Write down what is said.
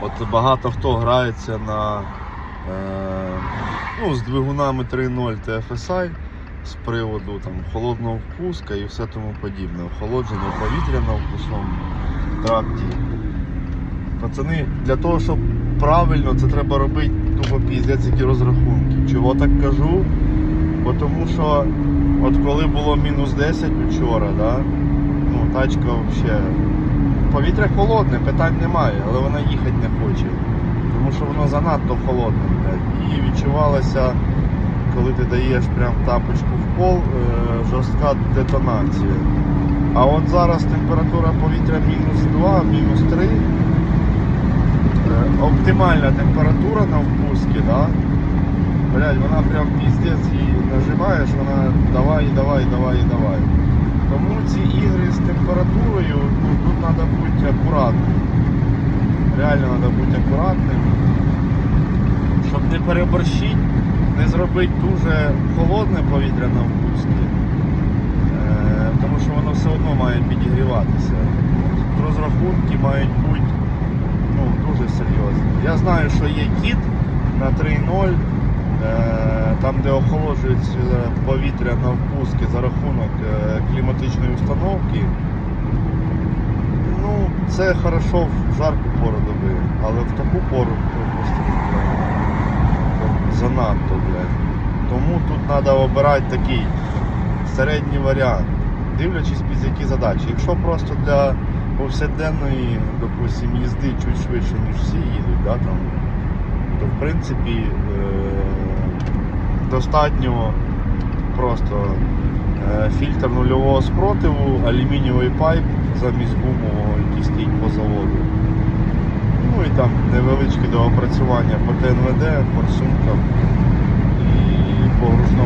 От багато хто грається на е, ну, з двигунами 3.0 TFSI з приводу там, холодного впуска і все тому подібне. Охолодження повітря на впускному тракті. Пацани, для того, щоб правильно, це треба робити тупо піздець які розрахунки. Чого так кажу? Бо тому що от коли було мінус 10 вчора, да, ну, тачка взагалі. Повітря холодне, питань немає, але вона їхати не хоче. Тому що воно занадто холодне. І відчувалося, коли ти даєш прям тапочку в пол, е, жорстка детонація. А от зараз температура повітря мінус 2, мінус 3. Е, Оптимальна температура на впускі, да? Блядь, вона прям піздець її нажимаєш, вона давай, давай, давай, давай. Тому ці ігри з температурою, бути акуратним. Реально треба бути акуратним. Щоб не переборщити, не зробити дуже холодне повітря на впускі. Е, тому що воно все одно має підігріватися. Розрахунки мають бути ну, дуже серйозні. Я знаю, що є кіт на 3.0, е, там де охолоджується повітря на впуски за рахунок е, кліматичної установки. Це хорошо в жарку пору доби, але в таку пору просто занадто, блядь. Тому тут треба обирати такий середній варіант, дивлячись під які задачі. Якщо просто для повсякденної, допустим, їзди чуть швидше, ніж всі їдуть, да, там, то в принципі е- достатньо просто е, фільтр нульового спротиву, алюмінієвий пайп замість гумового, який стоїть по заводу. Ну і там невеличке доопрацювання по ТНВД, форсункам і погружному насосу.